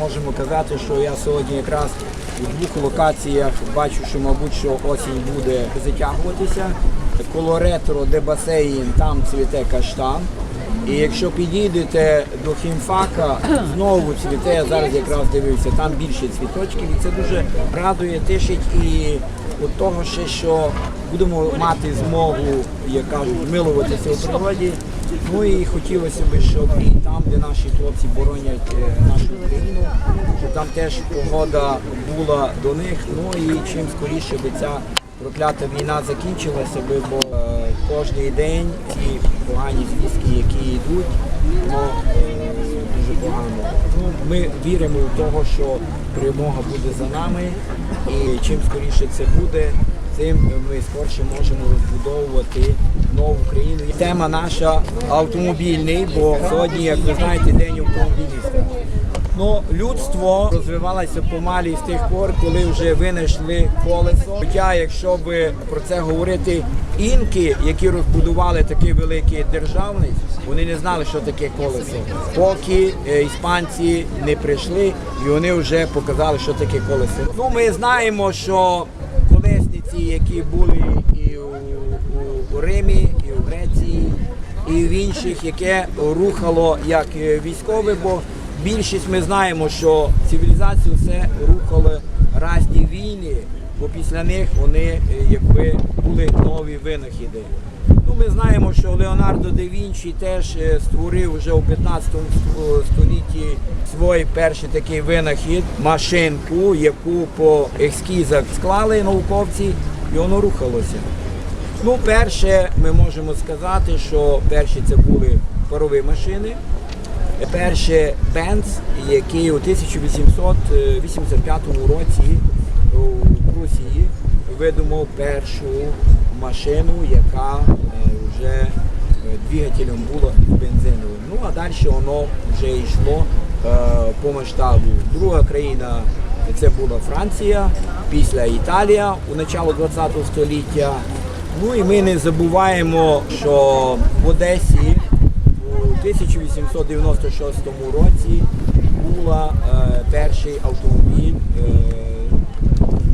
можемо казати, що я сьогодні якраз у двох локаціях бачу, що мабуть що осінь буде затягуватися. Коло ретро, де басейн, там цвіте каштан. І якщо підійдете до хімфака, знову цвіте, я зараз якраз дивився, там більше цвіточків, і це дуже радує, тишить і от того що будемо мати змогу, як кажуть, милуватися у природі. Ну і хотілося б, щоб і там, де наші хлопці боронять е, нашу країну, щоб там теж погода була до них. Ну і чим скоріше би ця проклята війна закінчилася би, бо е, кожний день ці погані звістки, які йдуть, ну, е, дуже погано. Ну, ми віримо в того, що перемога буде за нами, і чим скоріше це буде, тим ми скорше можемо розбудовувати нову країну. І Тема наша автомобільний, бо сьогодні, як ви знаєте, день автомобіліста. Ну, людство розвивалося помалі з тих пор, коли вже винайшли колесо. Хоча, якщо би про це говорити, інки, які розбудували такий великий державний, вони не знали, що таке колесо. Поки е, іспанці не прийшли, і вони вже показали, що таке колесо. Ну, ми знаємо, що колесниці, які були і у, у, у Римі, і в інших, яке рухало як е, військове, бо більшість ми знаємо, що цивілізацію все рухали різні війни, бо після них вони е, якби були нові винахіди. Ну, ми знаємо, що Леонардо да Вінчі теж е, створив вже у 15 столітті свій перший такий винахід, машинку, яку по ескізах склали науковці, і воно рухалося. Ну, перше, ми можемо сказати, що перші це були парові машини. Перше Бенц, який у 1885 році у Росії видумав першу машину, яка е, вже е, двигателем була бензиновим. Ну а далі воно вже йшло е, по масштабу. Друга країна це була Франція, після Італія у начало 20 століття. Ну і ми не забуваємо, що в Одесі у 1896 році була е, перший автомобіль е,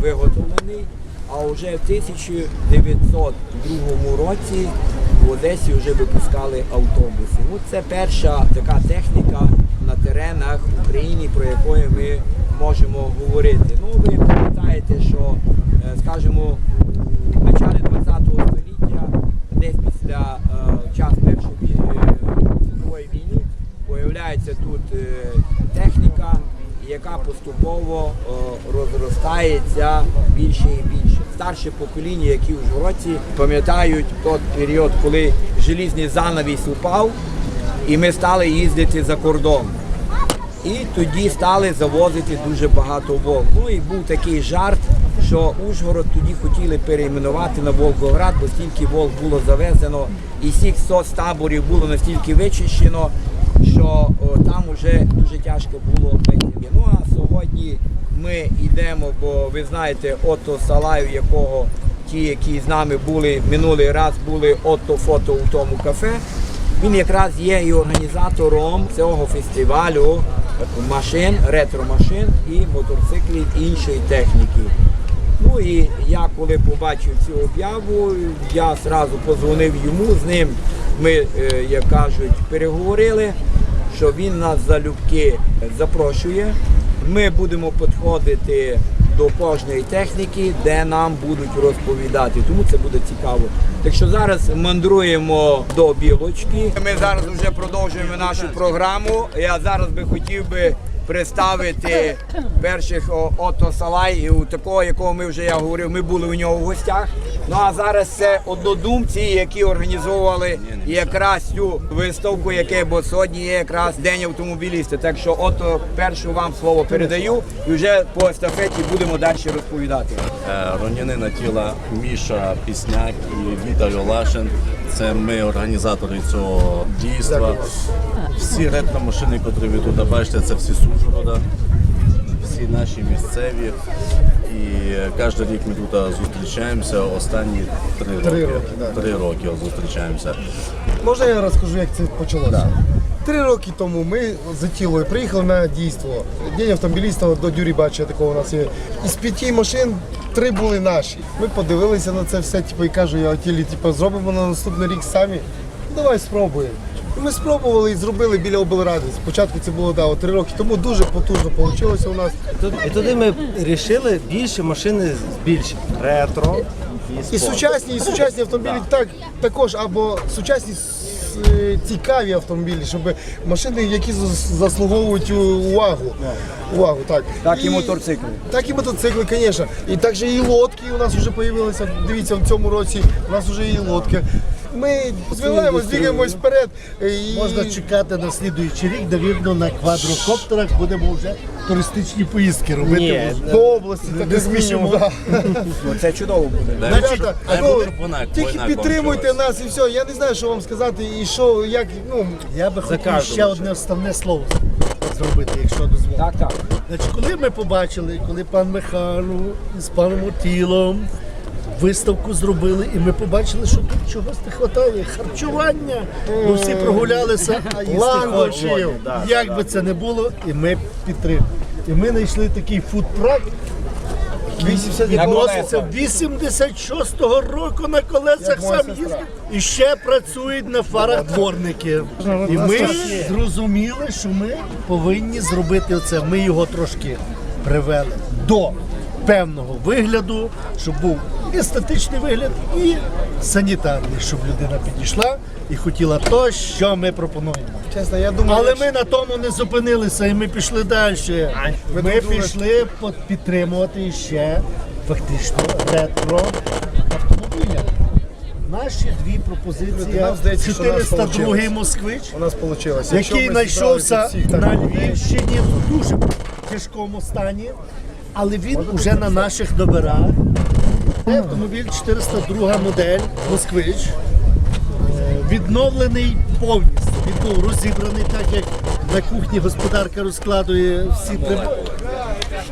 виготовлений, а вже в 1902 році в Одесі вже випускали автобуси. Ну, це перша така техніка на теренах України, про яку ми можемо говорити. Ну, ви пам'ятаєте, що, е, скажімо, у началі 20 століття, десь після е, час Першої е, світової війни, появляється тут е, техніка, яка поступово е, розростається більше і більше. Старше покоління, які в Жгороці, пам'ятають той період, коли желізний занавіс упав, і ми стали їздити за кордон. І тоді стали завозити дуже багато Волг. Ну і був такий жарт, що Ужгород тоді хотіли перейменувати на Волгоград, бо стільки Волг було завезено, і всіх соцтаборів було настільки вичищено, що там вже дуже тяжко було знайти. Ну а сьогодні ми йдемо, бо ви знаєте, Ото Салаю, якого ті, які з нами були минулий раз, були ото фото у тому кафе. Він якраз є і організатором цього фестивалю машин, ретро-машин і мотоциклів іншої техніки. Ну і я коли побачив цю об'яву, я одразу позвонив йому, з ним ми, е, як кажуть, переговорили, що він нас залюбки запрошує. Ми будемо підходити до кожної техніки, де нам будуть розповідати. Тому це буде цікаво. Так що зараз мандруємо до білочки. Ми зараз вже продовжуємо нашу програму. Я зараз би хотів би представити перших Ото Салай, і у такого, якого ми вже я говорив, ми були у нього в гостях. Ну а зараз це однодумці, які організовували якраз цю виставку, яке бо сьогодні є якраз день автомобіліста. Так що, ото першу вам слово передаю, і вже по естафеті будемо далі розповідати. Е, Ронянина тіла Міша Пісняк і Віталій Олашин. Це ми організатори цього дійства. Всі ретро-машини, які ви тут бачите, це всі Сужгорода, всі наші місцеві. І кожен рік ми тут зустрічаємося. Останні три, Три роки. роки, да. Три роки зустрічаємося. Можна я розкажу, як це почалося? Три роки тому ми за тілою приїхали на дійство. День автомобіліста до Дюрі Бача такого у нас є. Із п'яти машин три були наші. Ми подивилися на це все, типу, і кажу, я тілі, типу, зробимо на наступний рік самі. Давай спробуємо. І ми спробували і зробили біля облради. Спочатку це було да, три роки тому дуже потужно вийшло у нас. І туди ми вирішили більше машини збільшити. Ретро і І сучасні, і сучасні автомобілі так, також, або сучасні цікаві автомобілі, щоб машини, які заслуговують увагу. Увагу, так. Так і мотоцикли. Так і мотоцикли, звісно. І також і лодки у нас вже з'явилися. Дивіться, в цьому році у нас вже і лодки. Ми розвиваємось, двигаємось вперед. І... Можна чекати на слідуючий рік, де вірно на квадрокоптерах будемо вже туристичні поїздки робити. Ні, до області, так мінімум. Да. Ну, це чудово буде. Ребята, Дай ну, тільки підтримуйте нас і все. Я не знаю, що вам сказати, і що, як, ну, Я би хотів ще одне основне слово зробити, якщо дозволите. Так, так. Значить, коли ми побачили, коли пан Михайло з паном Отілом виставку зробили, і ми побачили, що тут чогось не вистачає. Харчування. Ми всі прогулялися, а їсти Як би це не було, і ми підтримали. І ми знайшли такий фудтрак, 80 відноситься 86-го року на колесах сам їздив. І ще працюють на фарах дворники. І ми зрозуміли, що ми повинні зробити оце. Ми його трошки привели до певного вигляду, щоб був естетичний вигляд і санітарний, щоб людина підійшла і хотіла то, що ми пропонуємо. Чесно, я думаю, Але ми на тому не зупинилися і ми пішли далі. Ми пішли підтримувати ще фактично ретро автомобіля. Наші дві пропозиції. Нам здається, що у нас 402 получилось. москвич, у нас вийшло. який знайшовся на Львівщині в дуже тяжкому стані, але він уже на наших добирах. Це автомобіль 402 модель Москвич. Е, Відновлений повністю. Він був розібраний, так як на кухні господарка розкладує всі прибори.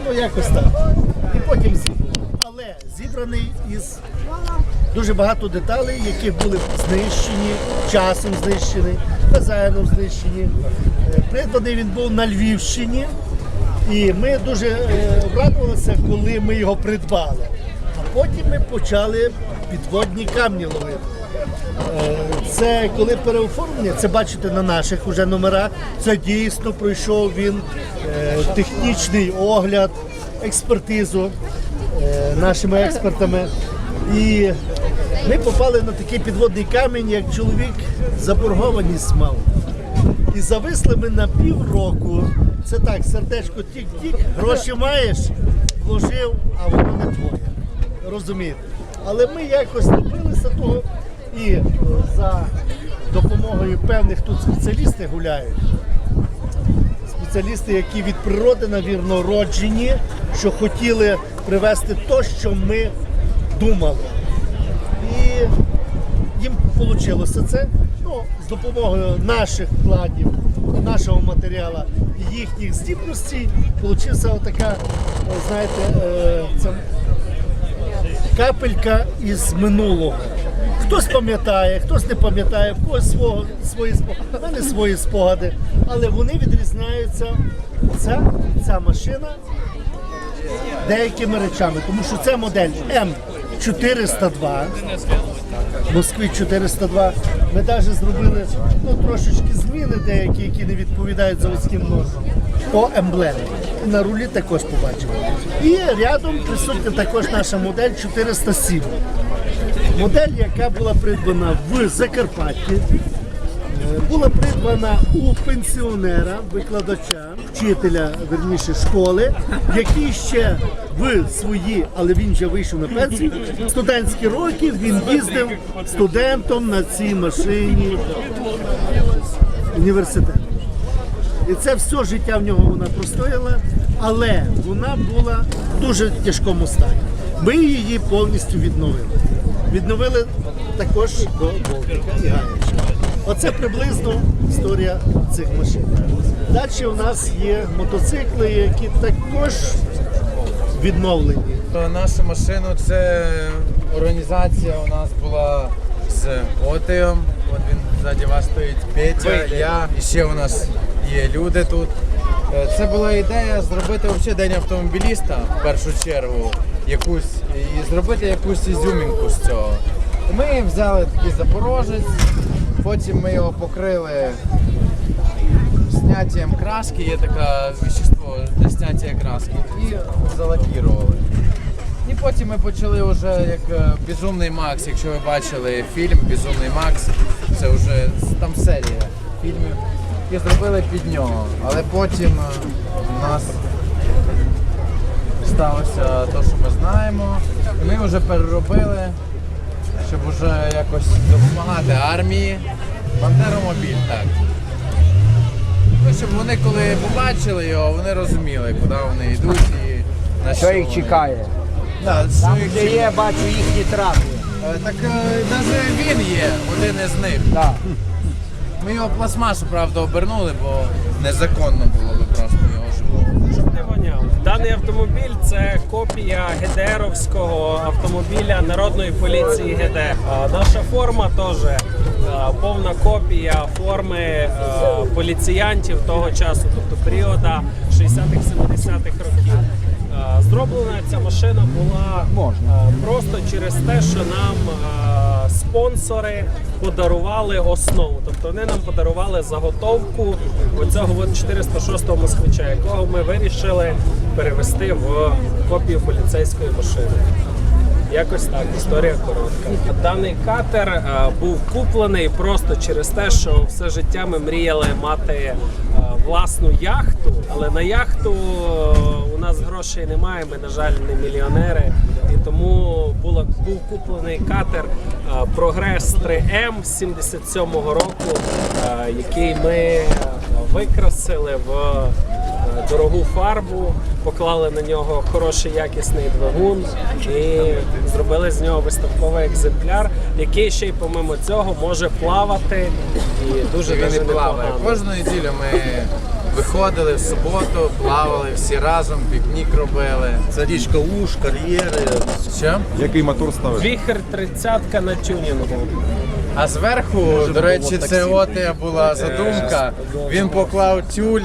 Ну якось так. І потім зібраний. Але зібраний із дуже багато деталей, які були знищені, часом знищені, хазяїном знищені. Е, Придбаний він був на Львівщині. І ми дуже е, обрадувалися, коли ми його придбали. Потім ми почали підводні камні ловити. Е, Це коли переоформлення, це бачите на наших уже номерах. Це дійсно пройшов він е, технічний огляд, експертизу е, нашими експертами. І ми попали на такий підводний камінь, як чоловік заборгованість мав. І зависли ми на півроку. Це так, сердечко тік-тік, гроші маєш, вложив, а воно не. Розумієте? Але ми якось добилися того і е, за допомогою певних тут спеціалісти гуляють. Спеціалісти, які від природи, навірно, роджені, що хотіли привести те, що ми думали. І їм вийшло це. Ну, з допомогою наших вкладів, нашого матеріалу і їхніх здібностей вийшла отака, е, знаєте, це капелька із минулого. Хтось пам'ятає, хтось не пам'ятає, в когось свого, свої спогади, в мене свої спогади, але вони відрізняються. Ця, ця машина деякими речами, тому що це модель М402, Москві 402. Ми навіть зробили ну, трошечки зміни деякі, які не відповідають заводським нормам по емблемі. На рулі також побачимо. І рядом присутня також наша модель 407. Модель, яка була придбана в Закарпатті, була придбана у пенсіонера, викладача, вчителя верніше школи, який ще в свої, але він вже вийшов на пенсію. Студентські роки він їздив студентом на цій машині університету. І це все життя в нього вона простояла, але вона була в дуже тяжкому стані. Ми її повністю відновили. Відновили також до Болтика і Гаєчка. Оце приблизно історія цих машин. Далі у нас є мотоцикли, які також відновлені. То нашу машину це організація у нас була з Отеєм. От він Ззаді вас стоїть Петя, я і ще у нас є люди тут. Е, Це була ідея зробити взагалі день автомобіліста в першу чергу, якусь і зробити якусь ізюмінку з цього. Ми взяли такий запорожець, потім ми його покрили зняттям краски, є таке вещество для зняття краски, і залакірували. І потім ми почали вже як е, Безумний Макс, якщо ви бачили фільм Безумний Макс, це вже там серія фільмів. І зробили під нього. Але потім е, у нас сталося те, що ми знаємо. І ми вже переробили, щоб вже якось допомагати армії. Бандеромобіль, так. Ну, щоб вони коли побачили його, вони розуміли, куди вони йдуть і на що, Що їх вони. чекає? Да, що Там, їх де чекає. є, бачу їхні трапи. Е, Так навіть він є, один із них. Да. Ми його пластмасу, правда, обернули, бо незаконно було би просто його живого. Щоб не воняв. Даний автомобіль це копія ГДРовського автомобіля Народної поліції ГД. А Наша форма теж повна копія форми е, поліціянтів того часу, тобто періода 60-х-70-х років. Е, Зроблена ця машина була е, просто через те, що нам е, спонсори подарували основу. Тобто вони нам подарували заготовку оцього от 406 москвича, якого ми вирішили перевести в копію поліцейської машини. Якось так, історія коротка. Даний катер е, був куплений просто через те, що все життя ми мріяли мати е, власну яхту, але на яхту е, у нас грошей немає. Ми, на жаль, не мільйонери. Тому було, був куплений катер Прогрес 3М 77-го року, е, який ми е, викрасили в е, дорогу фарбу, поклали на нього хороший якісний двигун і зробили з нього виставковий екземпляр, який ще й помимо цього може плавати і дуже дуже плаває. непогано. Кожну неділю ми виходили в суботу, плавали всі разом, пікнік робили. Це річка Уж, кар'єри. Що? Який мотор ставиш? Віхер 30 на тюнінгу. А зверху, до речі, це от була задумка. Він поклав тюль,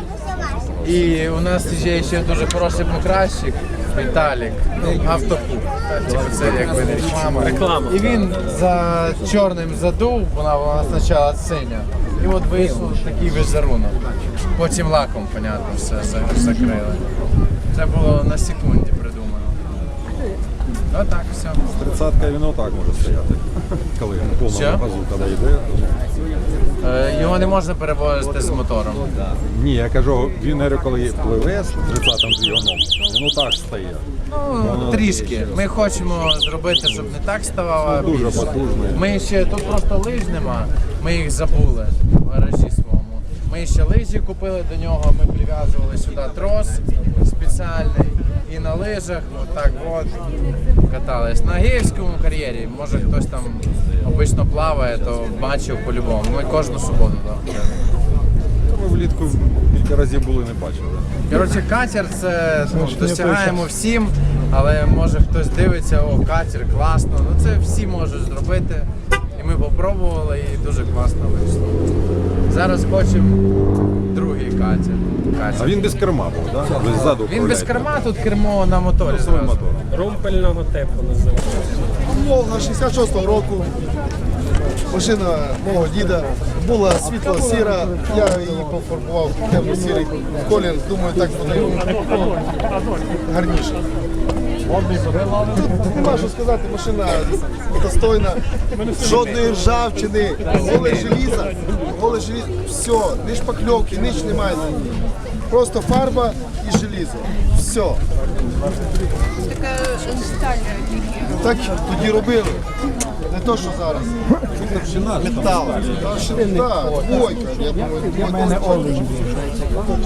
і у нас є ще дуже хороший покращик. Віталік, ну, автокуб. Типу це якби не реклама. Реклама. І він за чорним задув, вона була спочатку синя. І от вийшов такий візерунок. Потім лаком, понятно, все закрили. Це було на секунді придумано. Отак все. Тридцятка він отак може стояти. Коли на повному Що? газу, коли йде. Е, Його не можна перевозити з мотором. Ні, я кажу, він говорю, коли пливе з 30-м двигуном, він отак стає. Ну, трішки. Ми хочемо зробити, щоб не так ставало. Дуже більше. потужний. Ми ще тут просто лиж нема. Ми їх забули в гаражі своєму. Ми ще лижі купили до нього. Ми прив'язували сюди трос спеціальний. І на лижах, отак от катались. На геївському кар'єрі. Може хтось там обично плаває, то бачив по-любому. Ми кожну суботу там. Влітку кілька разів були, не бачили. Коротше, катер це ну, досягаємо всім, але може хтось дивиться, о, катер, класно. Ну це всі можуть зробити. І ми попробували і дуже класно вийшло. Зараз хочемо другий катер. А він без керма був, так? Да? Ви ззаду Він без керма, тут кермо на моторі. Своїм зразу. мотором. Румпельного типу називається. Волга 66-го року. Машина мого діда була світло сіра. Я її пофарбував темно-сірий колір. Думаю, так буде гарніше. Нема що сказати, машина достойна, жодної ржавчини, голе желіза, голе желізо, все, ні шпакльовки, ніч немає. Просто фарба і желізо. Все. Така сталь Так тоді робили. Не то, що зараз. Метал. Так, двойка. Я думаю,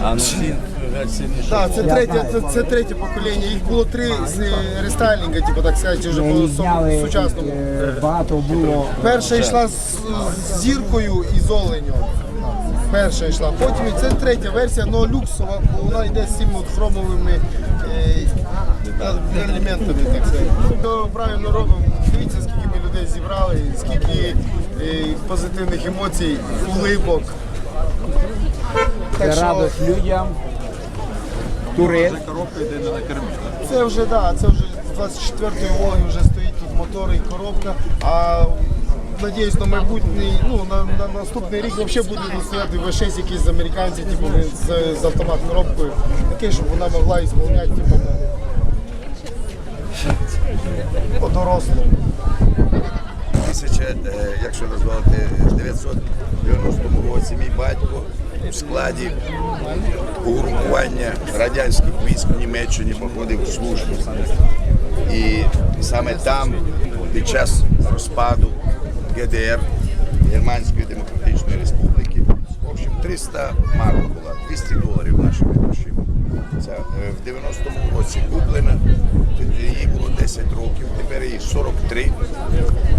А версії. Так, це третє, це, це третє покоління. Їх було три з е, рестайлінга, типу так сказати, вже по су- сучасному. е, багато було. Перша йшла з, з зіркою і з оленем. Перша йшла. Потім і це третя версія, але люксова, бо вона йде з цими от хромовими е, елементами. Так сказати. То правильно робимо. Людей зібрали, скільки і позитивних емоцій, улибок. Це радость людям. Турист. Коробка йде на кермі. це вже да, це вже з 24-ї Волги вже стоїть тут мотор і коробка. А надіюсь, на майбутній, ну на, на наступний рік взагалі буде стояти V6 якісь з американців, типу з, з автомат коробкою, такий, щоб вона могла ісполняти типу, по-дорослому. Тисяча, е, якщо дозволити, 990 році мій батько у складі угрупування радянських військ в Німеччині походив в службу. І саме там, під час розпаду ГДР, Германської Демократичної Республіки, в общем, 300 марок була, 200 доларів нашими грошима. Це е, в 90-му році куплена, їй було 10 років, тепер їй 43.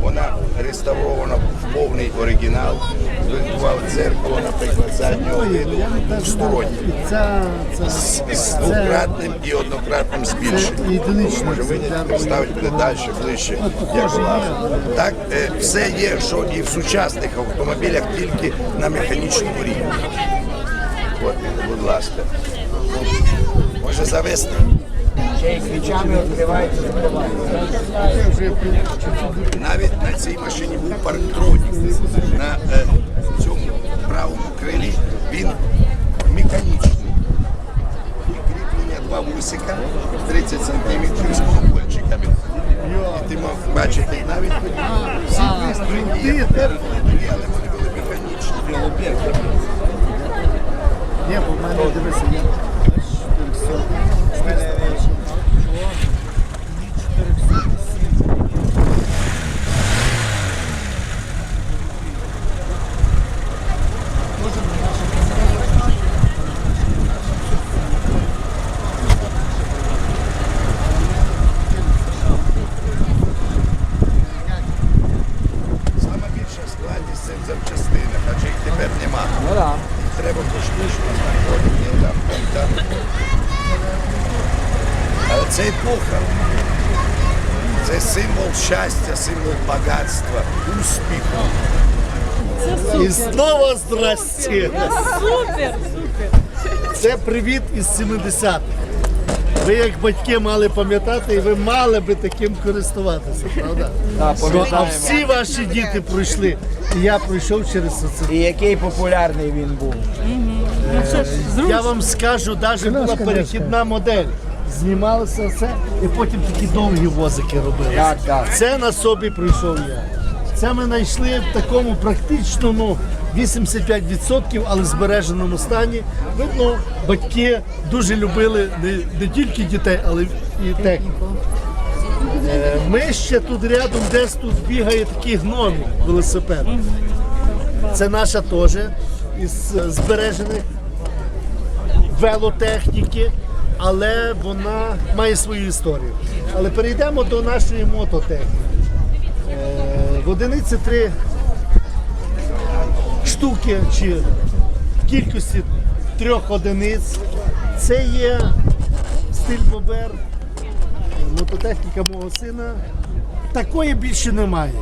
Вона реставрована в повний оригінал. Винтували дзеркало, наприклад, заднього виду це, З з двократним і однократним збільшенням. Може виняти, поставити буде далі, ближче, як була. Так, е, все є, що і в сучасних автомобілях, тільки на механічному рівні. Будь ласка. Може. Ключами відкривається. Навіть на цій машині був парктронік. На е, цьому правому крилі він механічний. І кріплення два вусика 30 сантиметрів з колокольчиками. І ти мав бачити навіть всі пристрої, але вони були механічні. Ні, бо в мене дивися, є. Саме більша складність це в запчастинах, адже їх тепер нема. Ну так. Треба поштучно знаходити там, там, там. Але це епоха. Це символ щастя, символ багатства, успіху. І знову здрасті. Супер! Це привіт із 70-х. Ви як батьки мали пам'ятати, і ви мали би таким користуватися, правда? Так, Ну, а всі ваші діти пройшли, і я пройшов через це. І який популярний він був. Я вам скажу, навіть була перехідна модель. Знімалося все, і потім такі довгі возики робили. Так, так. Це на собі прийшов я. Це ми знайшли в такому практично ну, 85%, але збереженому стані. Видно, батьки дуже любили не, не тільки дітей, але і техніку. Е, Ми ще тут рядом десь тут бігає такий гномик велосипед. Це наша теж із е, збережених велотехніки, але вона має свою історію. Але перейдемо до нашої мототехніки. Е, В одиниці три штуки чи в кількості трьох одиниць. Це є стиль Бобер, мототехніка мого сина. Такої більше немає.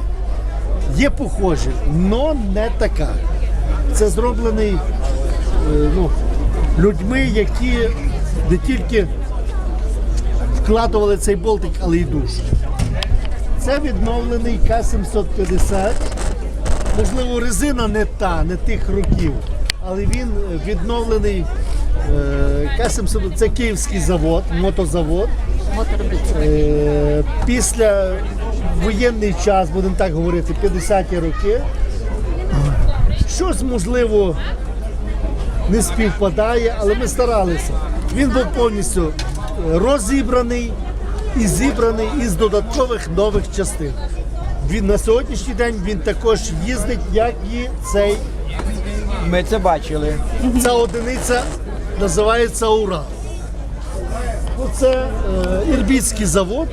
Є похожі, але не така. Це зроблений е, ну, людьми, які не тільки вкладували цей болтик, але й душу. Це відновлений К-750. Можливо, резина не та, не тих років, але він відновлений е, К-750. Це київський завод, мотозавод. Е, Після воєнний час, будемо так говорити, 50-ті роки. Щось можливо не співпадає, але ми старалися. Він був повністю е, розібраний і зібраний із додаткових нових частин. Він на сьогоднішній день він також їздить, як і цей. Ми це бачили. Ця одиниця називається Урал. Ну, Це е, Ірбітський завод.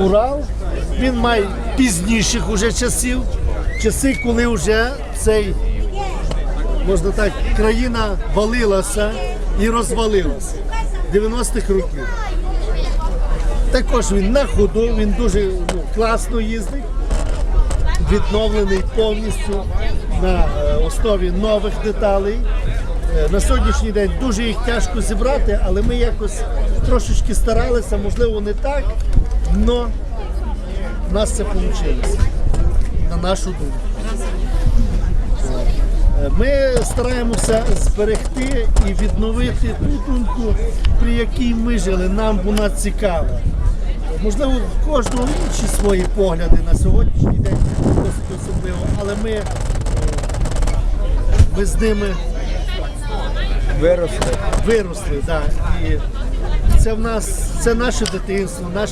Урал. Він має пізніших уже часів, часи, коли вже цей, можна так, країна валилася і розвалилася. 90-х років. Також він на ходу, він дуже ну, класно їздить. відновлений повністю на е, основі нових деталей. Е, На сьогоднішній день дуже їх тяжко зібрати, але ми якось трошечки старалися, можливо, не так, але в нас це вийшло, на нашу думку. Ми стараємося зберегти і відновити ту думку, при якій ми жили. Нам вона цікава. Можливо, в кожного інші свої погляди на сьогоднішній день досить особливо, але ми, ми з ними Виросли. виросли. Да. І це в нас це наше дитинство, наш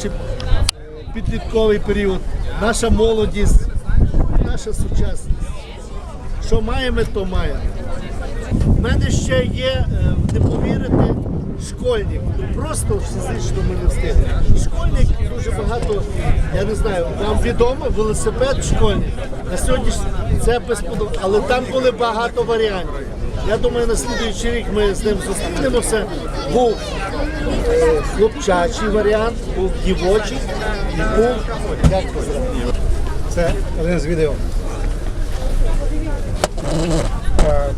підлітковий період, наша молодість, наша сучасність. Що маємо, то маємо. У мене ще є, е, не повірите, школьник. Просто фізично ми не встигли. Школьник дуже багато, я не знаю, вам відомо, велосипед школьник. На сьогодні це безподобно, але там були багато варіантів. Я думаю, на слідуючий рік ми з ним зустрінемося. Був е, хлопчачий варіант, був дівочий і був, як ви? Це один з відео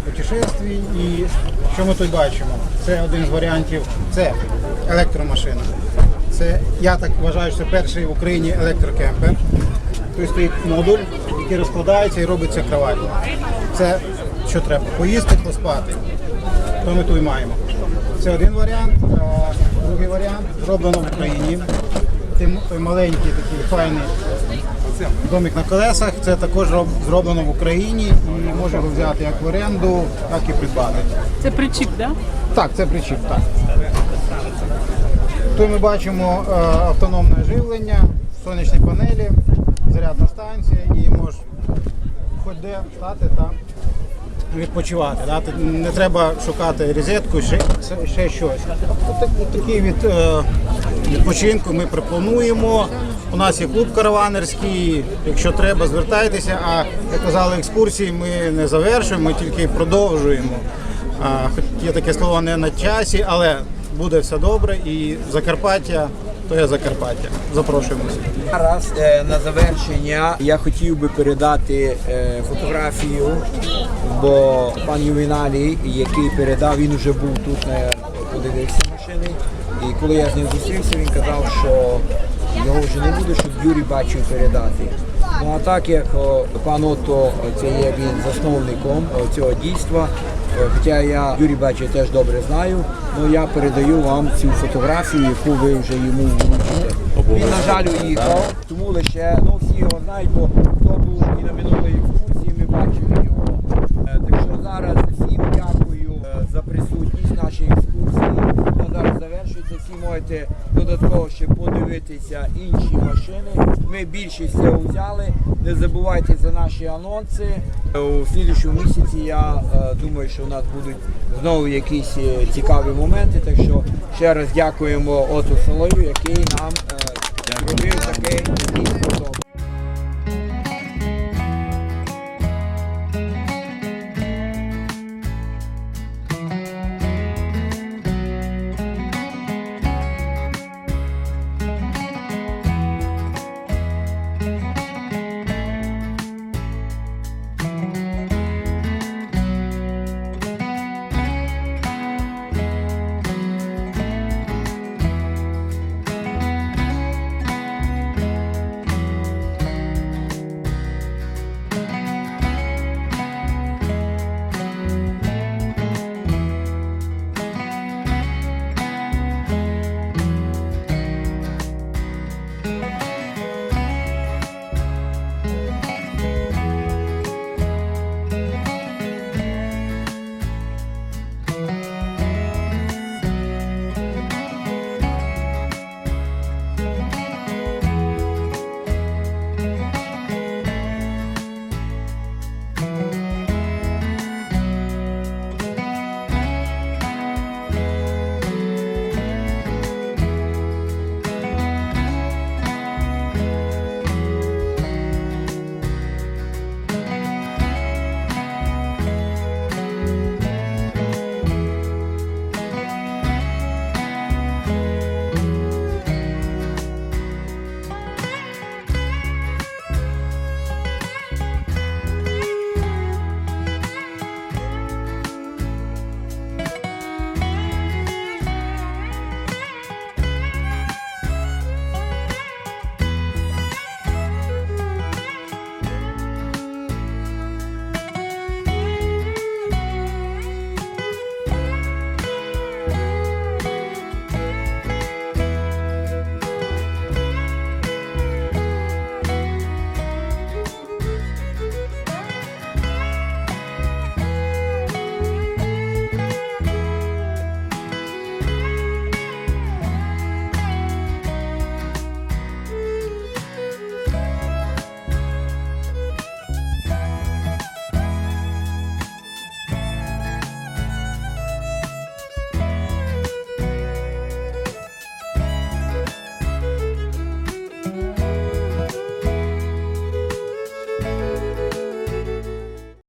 путешествій. І що ми тут бачимо? Це один з варіантів. Це електромашина. Це я так вважаю, що перший в Україні електрокемпер. Тут стоїть модуль, який розкладається і робиться кровать. Це що треба? Поїсти, поспати. То ми тут маємо. Це один варіант. Другий варіант зроблено в Україні. Маленький такий файний Домик на колесах це також зроблено в Україні і може його взяти як в оренду, так і придбати. Це причіп, так? Так, це причіп, так. Тут ми бачимо е, автономне живлення, сонячні панелі, зарядна станція і можеш хоч де стати та відпочивати. Да? Не треба шукати розетку, ще, ще щось. Такий від е, відпочинку ми пропонуємо. У нас є клуб караванерський. Якщо треба, звертайтеся. А як казали, екскурсії ми не завершуємо, ми тільки продовжуємо. Хоч є таке слово не на часі, але буде все добре. І Закарпаття то є Закарпаття. Запрошуємо. Зараз е, на завершення я хотів би передати е, фотографію, бо пан Ювіналій, який передав, він вже був тут, е, подивився машини. І коли я з ним зустрівся, він казав, що його вже не буде, щоб Юрій бачив передати. Ну а так як пан Отто, це є він засновником цього дійства, хоча я Юрій Бачу теж добре знаю, ну я передаю вам цю фотографію, яку ви вже йому вручите. Він, на жаль, уїхав, тому лише ну, всі його знають, бо хто був і на минулої екскурсії, ми бачили його. Е, Так що зараз всім дякую е, за присутність нашій екскурсії. Всі можете додатково ще подивитися інші машини. Ми більшість все взяли. Не забувайте за наші анонси. У слідчому місяці я е, думаю, що у нас будуть знову якісь е, цікаві моменти. Так що ще раз дякуємо Оту Солою, який нам е, такий дійсно добре.